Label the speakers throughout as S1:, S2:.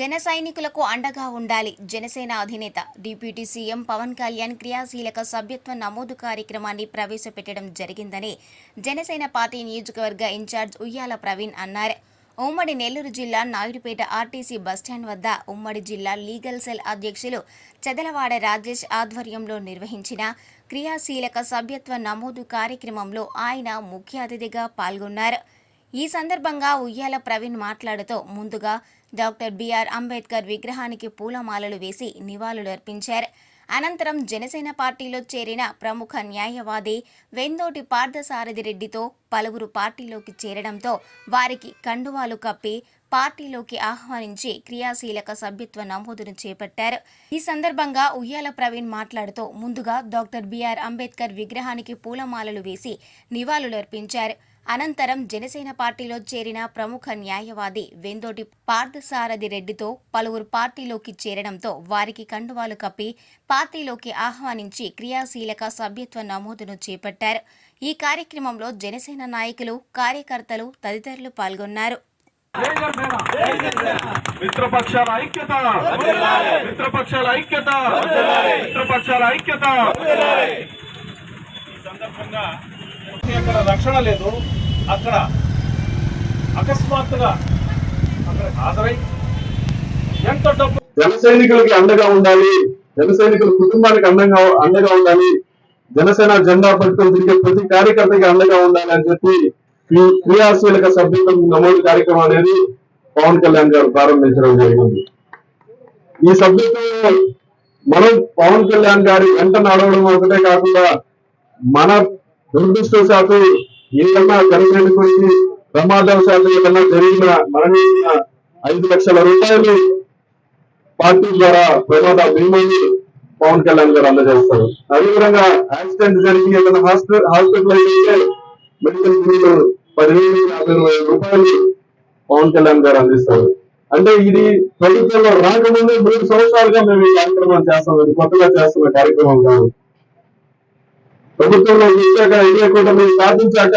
S1: జన సైనికులకు అండగా ఉండాలి. జనసేన అధినేత డిప్యూటీ సీఎం పవన్ కళ్యాణ్ క్రియాశీలక సభ్యత్వ నమోదు కార్యక్రమాన్ని ప్రవేశపెట్టడం జరిగిందని జనసేన పార్టీ నియోజకవర్గ ఇన్ఛార్జ్ ఉయ్యాల ప్రవీణ్ అన్నారు. ఉమ్మడి నెల్లూరు జిల్లా నాయుడుపేట ఆర్టీసీ బస్టాండ్ వద్ద ఉమ్మడి జిల్లా లీగల్ సెల్ అధ్యక్షులు చెదలవాడ రాజేష్ ఆధ్వర్యంలో నిర్వహించిన క్రియాశీలక సభ్యత్వ నమోదు కార్యక్రమంలో ఆయన ముఖ్య అతిథిగా పాల్గొన్నారు. ఈ సందర్భంగా ఉయ్యాల ప్రవీణ్ మాట్లాడుతూ ముందుగా డాక్టర్ బిఆర్ అంబేద్కర్ విగ్రహానికి పూలమాలలు వేసి నివాళులర్పించారు. అనంతరం జనసేన పార్టీలో చేరిన ప్రముఖ న్యాయవాది వెందోటి పార్థసారథి రెడ్డితో పలువురు పార్టీలోకి చేరడంతో వారికి కండువాలు కప్పి పార్టీలోకి ఆహ్వానించి క్రియాశీలక సభ్యత్వ నమోదును చేపట్టారు. ఈ సందర్భంగా ఉయ్యాల ప్రవీణ్ మాట్లాడుతూ ముందుగా డాక్టర్ బిఆర్ అంబేద్కర్ విగ్రహానికి పూలమాలలు వేసి నివాళులర్పించారు. అనంతరం జనసేన పార్టీలో చేరిన ప్రముఖ న్యాయవాది వెందోటి పార్థసారథి రెడ్డితో పలువురు పార్టీలోకి చేరడంతో వారికి కండువాలు కప్పి పార్టీలోకి ఆహ్వానించి క్రియాశీలక సభ్యత్వ నమోదును చేపట్టారు. ఈ కార్యక్రమంలో జనసేన నాయకులు కార్యకర్తలు తదితరులు పాల్గొన్నారు.
S2: మిత్రపక్షాల ఐక్యత! మిత్రపక్షాల ఐక్యత! మిత్రపక్షాల ఐక్యత! ఈ సందర్భంగా రక్షణ లేదు. అక్కడ అకస్మాత్తుగా అక్కడ హాజరై ఎంత డబ్బు
S3: జన సైనికులకి అండగా ఉండాలి జన సైనికుల కుటుంబానికి అండగా అండగా ఉండాలి జనసేన జెండా పట్టుకొని తిరిగే ప్రతి కార్యకర్తకి అండగా ఉండాలి అని చెప్పి ఈ క్రియాశీలక సభ్యుల నమోదు కార్యక్రమం అనేది పవన్ కళ్యాణ్ గారు ప్రారంభించడం జరిగింది. ఈ సభ్యత్వంలో మనం పవన్ కళ్యాణ్ గారి వెంట నడవడం ఒకటే కాకుండా మన దురదృష్టవశాత్తు ఏదన్నా జనసైనికుడికి ప్రమాదవశాత్తు ఏదన్నా జరిగిన మరణించిన ఐదు లక్షల రూపాయలు పార్టీ ద్వారా ప్రమాద బీమాని పవన్ కళ్యాణ్ గారు అందజేస్తారు. అదేవిధంగా యాక్సిడెంట్ జరిగి ఏదైనా హాస్పిటల్ హాస్పిటల్ అయితే మెడికల్ బిల్లు పదివేలు యాభై రూపాయలు పవన్ కళ్యాణ్ గారు అందిస్తారు. అంటే ఇది ప్రభుత్వంలో రాకముందే మూడు సంవత్సరాలుగా మేము ఈ కార్యక్రమం చేస్తాం ఇది కొత్తగా చేస్తున్న కార్యక్రమం కాదు. ప్రభుత్వంలో చూశాక ఇదే కూటమి సాధించాక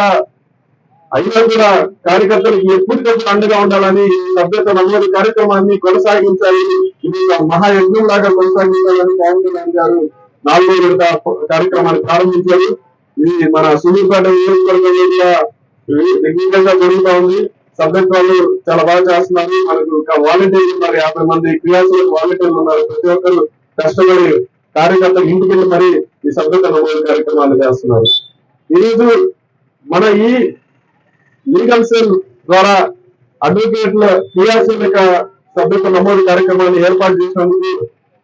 S3: అయినా కూడా కార్యకర్తలకు ఎప్పటికప్పుడు అండగా ఉండాలని సభ్యత నమోదు కార్యక్రమాన్ని కొనసాగించాలి ఇది మహాయజ్ఞం లాగా కొనసాగించాలని పవన్ కళ్యాణ్ గారు నాలుగో విడత కార్యక్రమాన్ని ప్రారంభించారు. ఇది మన సూర్యాపేట నియోజకవర్గంలో కూడా విఘ్నంగా జరుగుతా ఉంది. సభ్యత్వాలు చాలా బాగా చేస్తున్నారు. మనకు వాలంటీర్లు ఉన్నారు. యాభై మంది క్రియాశీలక వాలంటీర్లు ఉన్నారు. ప్రతి ఒక్కరు కష్టపడి కార్యకర్తలు ఇంటికి వెళ్ళి మరి ఈ సభ్యత నమోదు కార్యక్రమాలు చేస్తున్నారు. ఈరోజు మన ఈ లీగల్ సెల్ ద్వారా అడ్వకేట్ల క్రియాశీల సభ్యత్వ నమోదు కార్యక్రమాన్ని ఏర్పాటు చేసినందుకు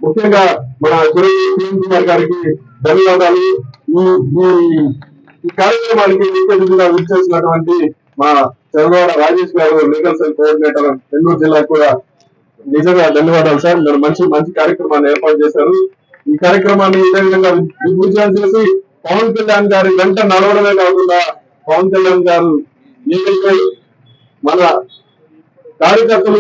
S3: ముఖ్యంగా మన గురు కిరణ్ కుమార్ గారికి ధన్యవాదాలు. ఈ కార్యక్రమానికి ముఖ్యంగా అతిథిగా విచ్చేసినటువంటి మా చంద్రబాబు రాజేష్ గారు లీగల్ సెల్ కోఆర్డినేటర్ నెల్లూరు జిల్లా కూడా నిజంగా ధన్యవాదాలు సార్. మీరు మంచి మంచి కార్యక్రమాన్ని ఏర్పాటు చేశారు. ఈ కార్యక్రమాన్ని ఇదే విధంగా విజయం చేసి పవన్ కళ్యాణ్ గారి వెంట నడవడమే కాకుండా పవన్ కళ్యాణ్ గారు ఏదైతే మన కార్యకర్తలు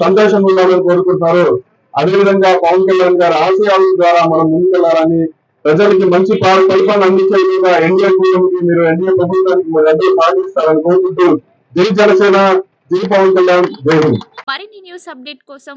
S3: సంతోషంగా ఉండాలని కోరుకుంటున్నారు అదేవిధంగా పవన్ కళ్యాణ్ గారి ఆశయాల ద్వారా మనం ముందుకెళ్ళాలని ప్రజలకి మంచి పరిపాలన అందించే విధంగా ఎన్డీఏ కూటమికి మీరు ఎన్డీఏ ప్రభుత్వానికి మీరు అందరూ పాటిస్తారని కోరుకుంటూ జై జనసేన జై పవన్ కళ్యాణ్ జై హింద్.
S4: మరిన్ని న్యూస్ అప్డేట్ కోసం